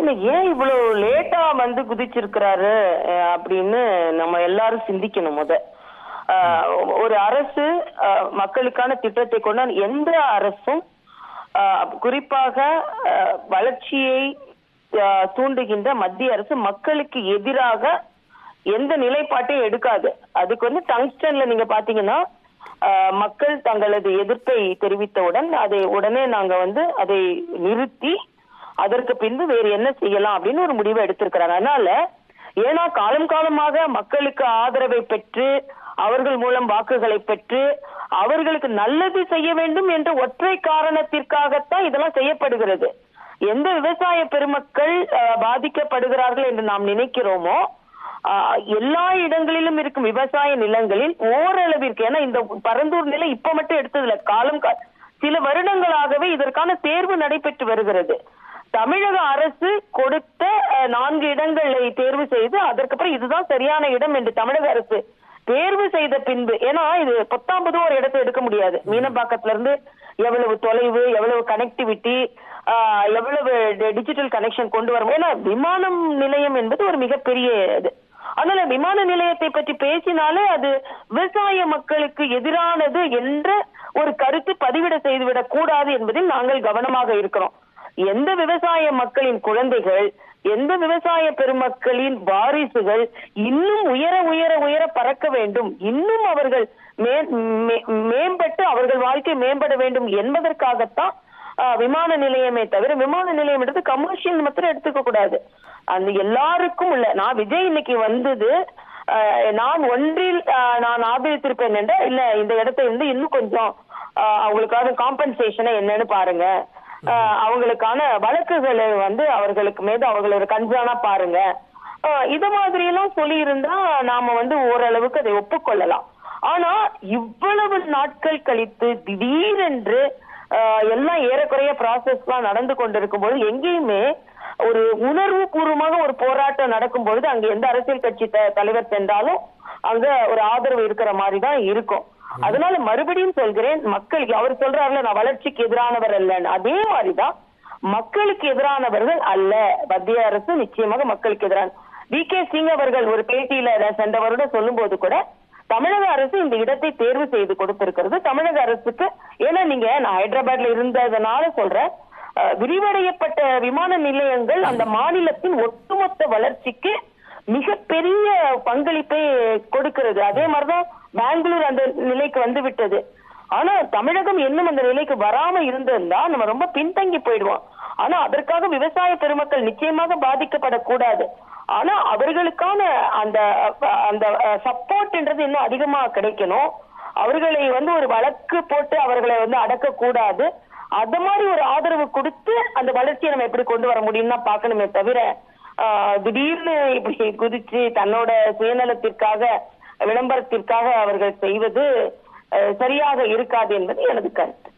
இன்னும் ஏன் இவ்வளவு லேட்டா வந்து குதிச்சிருக்கிறாரு அப்படின்னு நம்ம எல்லாரும் சிந்திக்கணும் முத. ஒரு அரசு மக்களுக்கான திட்டத்தை கொண்டால் எந்த அரசும் குறிப்பாக வளர்ச்சியை தூண்டுகின்ற மத்திய அரசு மக்களுக்கு எதிராக எந்த நிலைப்பாட்டையும் எடுக்காது. அதுக்கு வந்து டங்ஸ்டன்ல நீங்க பாத்தீங்கன்னா மக்கள் தங்களது எதிர்ப்பை தெரிவித்தவுடன் அதை உடனே நாங்க வந்து அதை நிறுத்தி அதற்கு பின்பு வேறு என்ன செய்யலாம் அப்படின்னு ஒரு முடிவை எடுத்திருக்கிறாங்க. அதனால ஏன்னா காலம் காலமாக மக்களுக்கு ஆதரவை பெற்று அவர்கள் மூலம் வாக்குகளை பெற்று அவர்களுக்கு நல்லது செய்ய வேண்டும் என்ற ஒற்றை காரணத்திற்காகத்தான் இதெல்லாம் செய்யப்படுகிறது. எந்த விவசாய பெருமக்கள் பாதிக்கப்படுகிறார்கள் என்று நாம் நினைக்கிறோமோ எல்லா இடங்களிலும் இருக்கும் விவசாய நிலங்களில் ஓரளவிற்கு ஏன்னா இந்த பரந்தூர் நிலை இப்ப மட்டும் எடுத்ததுல காலம் சில வருடங்களாகவே இதற்கான தேர்வு நடைபெற்று வருகிறது. தமிழக அரசு கொடுத்த நான்கு இடங்களை தேர்வு செய்து அதற்கப்புறம் இதுதான் சரியான இடம் என்று தமிழக அரசு தேர்வு செய்த பின்பு ஏன்னா இது பத்தாம்பது ஒரு இடத்தை எடுக்க முடியாது. மீனம்பாக்கத்துல இருந்து எவ்வளவு தொலைவு எவ்வளவு கனெக்டிவிட்டி எவ்வளவு டிஜிட்டல் கனெக்ஷன் கொண்டு வரும். ஏன்னா விமானம் நிலையம் என்பது ஒரு மிகப்பெரிய இது. அதனால விமான நிலையத்தை பற்றி பேசினாலே அது விவசாய மக்களுக்கு எதிரானது என்ற ஒரு கருத்து பதிவிட செய்துவிடக் கூடாது என்பதில் நாங்கள் கவனமாக இருக்கிறோம். எந்த விவசாய மக்களின் குழந்தைகள் எந்த விவசாய பெருமக்களின் வாரிசுகள் இன்னும் உயர உயர உயர பறக்க வேண்டும். இன்னும் அவர்கள் மே- மே- மேம்பட்டு அவர்கள் வாழ்க்கை மேம்பட வேண்டும் என்பதற்காகத்தான் ஆஹ், விமான நிலையமே தவிர விமான நிலையம் எடுத்து கமர்ஷியல் மாத்திரம் எடுத்துக்க கூடாது. அந்த எல்லாருக்கும் உள்ள நான் விஜய் இன்னைக்கு வந்தது ஆஹ், நான் ஒன்றில் நான் ஆதரித்திருப்பேன் என்ற இல்ல இந்த இடத்தை வந்து இன்னும் கொஞ்சம் அவங்களுக்காக அவங்களுக்கான காம்பன்சேஷனை என்னன்னு பாருங்க. அவங்களுக்கான வழக்குகளை வந்து அவர்களுக்கு மீது அவர்களோட கன்சர்னா பாருங்க. இது மாதிரி எல்லாம் சொல்லி இருந்தா நாம வந்து ஓரளவுக்கு அதை ஒப்புக்கொள்ளலாம். ஆனா இவ்வளவு நாட்கள் கழித்து திடீரென்று ஆஹ், எல்லாம் ஏறக்குறைய ப்ராசஸ் எல்லாம் நடந்து கொண்டிருக்கும் போது எங்கேயுமே ஒரு உணர்வு பூர்வமாக ஒரு போராட்டம் நடக்கும் பொழுது அங்க எந்த அரசியல் கட்சி த- தலைவர் சென்றாலும் அங்க ஒரு ஆதரவு இருக்கிற மாதிரி தான் இருக்கும். அதனால மறுபடியும் சொல்கிறேன் மக்கள் அவர் சொல்றாருல நான் வளர்ச்சிக்கு எதிரானவர் அல்லன்னு. அதே மாதிரிதான் மக்களுக்கு எதிரானவர்கள் அல்ல. மத்திய அரசு நிச்சயமாக மக்களுக்கு எதிரான. வி. கே. சிங் அவர்கள் ஒரு பேட்டியில சென்ற வருடம் சொல்லும் போது கூட தமிழக அரசு இந்த இடத்தை தேர்வு செய்து கொடுத்திருக்கிறது. தமிழக அரசுக்கு ஏன்னா நீங்க நான் ஹைதராபாத்ல இருந்ததுனால சொல்றேன் விரிவடையப்பட்ட விமான நிலையங்கள் அந்த மாநிலத்தின் ஒட்டுமொத்த வளர்ச்சிக்கு மிகப்பெரிய பங்களிப்பை கொடுக்கிறது. அதே மாதிரிதான் பெங்களூர் அந்த நிலைக்கு வந்து விட்டது. ஆனா தமிழகம் இன்னும் அந்த நிலைக்கு வராம இருந்திருந்தா நம்ம ரொம்ப பின்தங்கி போயிடுவோம். ஆனா அதற்காக விவசாய பெருமக்கள் நிச்சயமாக பாதிக்கப்படக்கூடாது. ஆனா அவர்களுக்கான அந்த அந்த சப்போர்ட்ன்றது இன்னும் அதிகமா கிடைக்கணும். அவர்களை வந்து ஒரு வழக்கு போட்டு அவர்களை வந்து அடக்க கூடாது அந்த மாதிரி ஒரு ஆதரவு கொடுத்து அந்த வளர்ச்சியை நம்ம எப்படி கொண்டு வர முடியும்னு தான் பார்க்கணுமே தவிர திடீர்னு இப்படி குதிச்சு தன்னோட சுயநலத்திற்காக விளம்பரத்திற்காக அவர்கள் செய்வது சரியாக இருக்காது என்பது எனது கருத்து.